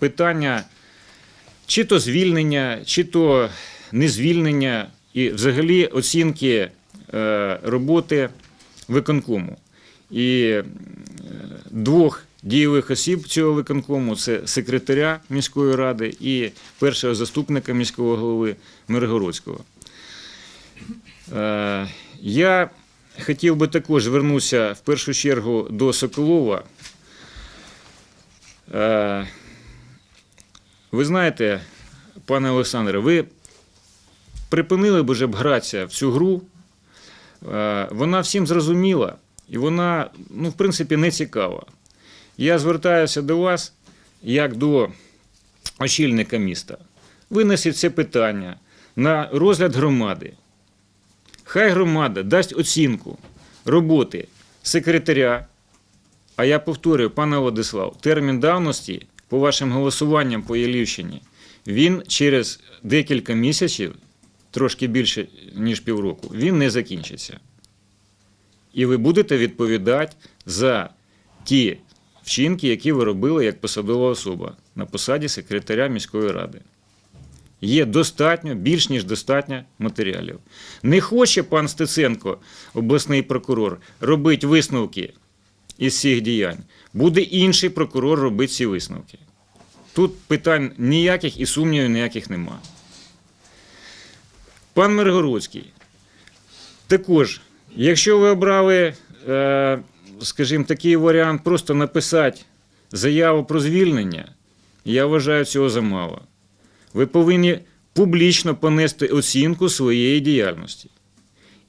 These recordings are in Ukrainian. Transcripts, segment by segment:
питання чи то звільнення, чи то не звільнення, і взагалі оцінки е, роботи виконкому. І е, двох дієвих осіб цього виконкому це секретаря міської ради і першого заступника міського голови Миргородського. Е, Я хотів би також звернутися в першу чергу до Соколова. Ви знаєте, пане Олександре, ви припинили б уже б гратися в цю гру. Е, Вона всім зрозуміла і вона, ну, в принципі, не цікава. Я звертаюся до вас як до очільника міста. Винесіть це питання на розгляд громади. Хай громада дасть оцінку роботи секретаря. А я повторюю, пане Владислав, термін давності по вашим голосуванням по Єлівщині, він через декілька місяців, трошки більше, ніж півроку, він не закінчиться. І ви будете відповідати за ті вчинки, які ви робили як посадова особа на посаді секретаря міської ради. Є достатньо, більш ніж достатньо матеріалів. Не хоче пан Стеценко, обласний прокурор, робити висновки із цих діянь. Буде інший прокурор робити ці висновки. Тут питань ніяких і сумнівів ніяких нема. Пан Миргородський, також, якщо ви обрали, е, скажімо, такий варіант, просто написати заяву про звільнення, я вважаю цього замало. Ви повинні публічно понести оцінку своєї діяльності.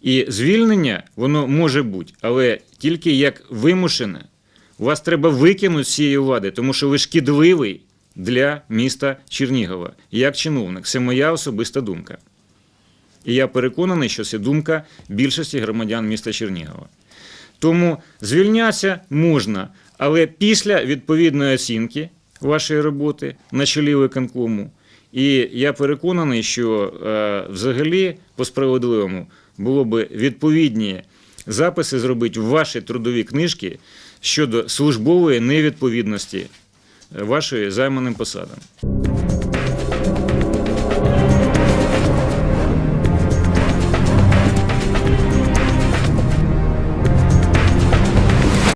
І звільнення воно може бути, але тільки як вимушене. Вас треба викинути з цієї влади, тому що ви шкідливий для міста Чернігова як чиновник. Це моя особиста думка. І я переконаний, що це думка більшості громадян міста Чернігова. Тому звільнятися можна, але після відповідної оцінки вашої роботи на чолі виконкому. І я переконаний, що е, взагалі по справедливому було би відповідні записи зробити в ваші трудові книжки щодо службової невідповідності е, вашої займаним посадам.